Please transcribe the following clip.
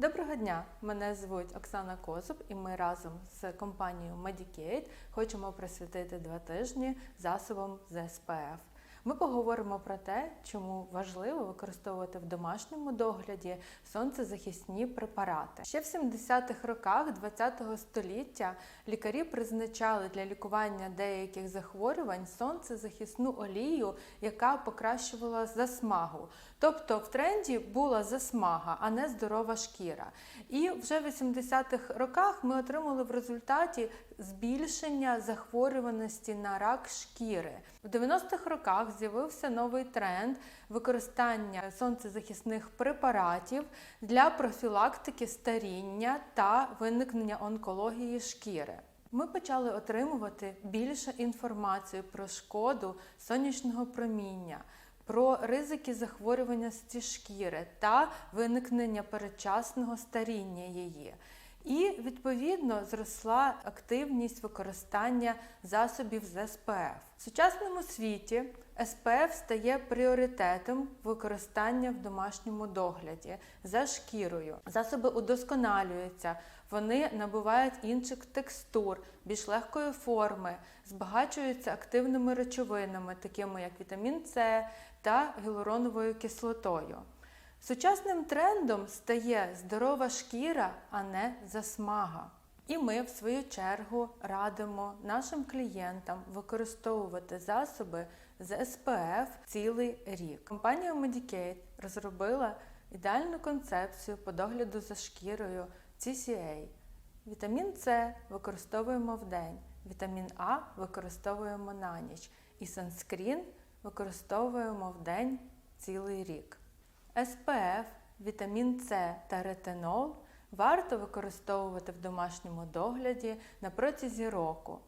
Доброго дня! Мене звуть Оксана Козуб, і ми разом з компанією Medicaid хочемо присвятити два тижні засобам з СПФ. Ми поговоримо про те, чому важливо використовувати в домашньому догляді сонцезахисні препарати. Ще в 70-х роках ХХ століття лікарі призначали для лікування деяких захворювань сонцезахисну олію, яка покращувала засмагу. Тобто в тренді була засмага, а не здорова шкіра. І вже в 80-х роках ми отримали в результаті збільшення захворюваності на рак шкіри. В 90-х роках з'явився новий тренд використання сонцезахисних препаратів для профілактики старіння та виникнення онкології шкіри. Ми почали отримувати більше інформації про шкоду сонячного проміння, про ризики захворюваності шкіри та виникнення передчасного старіння її. І відповідно зросла активність використання засобів з СПФ. В сучасному світі СПФ стає пріоритетом використання в домашньому догляді за шкірою. Засоби удосконалюються, вони набувають інших текстур, більш легкої форми, збагачуються активними речовинами, такими як вітамін С та гіалуроновою кислотою. Сучасним трендом стає здорова шкіра, а не засмага. І ми, в свою чергу, радимо нашим клієнтам використовувати засоби з СПФ цілий рік. Компанія Medicaid розробила ідеальну концепцію по догляду за шкірою CCA. Вітамін С використовуємо вдень, вітамін А використовуємо на ніч, і санскрін використовуємо вдень цілий рік. СПФ, вітамін С та ретинол варто використовувати в домашньому догляді на протязі року.